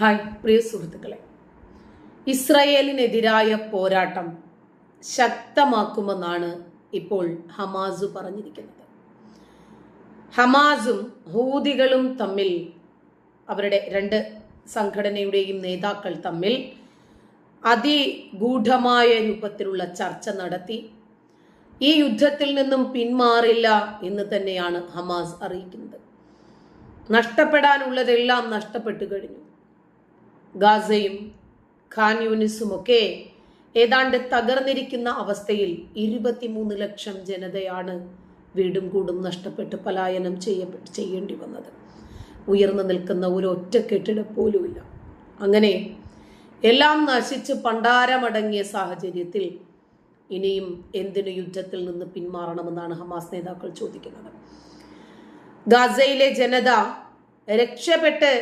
Hi പ്രിയ സുഹൃത്തുക്കളെ. ഇസ്രയേലിനെതിരായ പോരാട്ടം ശക്തമാക്കുമെന്നാണ് ഇപ്പോൾ ഹമാസ് പറഞ്ഞിരിക്കുന്നത്. ഹമാസും ഹൂതികളും തമ്മിൽ അവരുടെ രണ്ട് സംഘടനയുടെയും നേതാക്കൾ തമ്മിൽ അതിഗൂഢമായ രൂപത്തിലുള്ള ചർച്ച നടത്തി. ഈ യുദ്ധത്തിൽ നിന്നും പിന്മാറില്ല എന്ന് തന്നെയാണ് ഹമാസ് അറിയിക്കുന്നത്. നഷ്ടപ്പെടാനുള്ളതെല്ലാം നഷ്ടപ്പെട്ടു കഴിഞ്ഞു. ഗാസയും ഖാൻ യൂണിസുമൊക്കെ ഏതാണ്ട് തകർന്നിരിക്കുന്ന അവസ്ഥയിൽ ഇരുപത്തിമൂന്ന് ലക്ഷം ജനതയാണ് വീടും കൂടും നഷ്ടപ്പെട്ട് പലായനം ചെയ്യപ്പെട്ട് ചെയ്യേണ്ടി വന്നത്. ഉയർന്നു നിൽക്കുന്ന ഒരു ഒറ്റ കെട്ടിട പോലുമില്ല. അങ്ങനെ എല്ലാം നശിച്ച് പണ്ടാരമടങ്ങിയ സാഹചര്യത്തിൽ ഇനിയും എന്തിനു യുദ്ധത്തിൽ നിന്ന് പിന്മാറണമെന്നാണ് ഹമാസ് നേതാക്കൾ ചോദിക്കുന്നത്. ഗാസയിലെ ജനത രക്ഷപ്പെട്ട്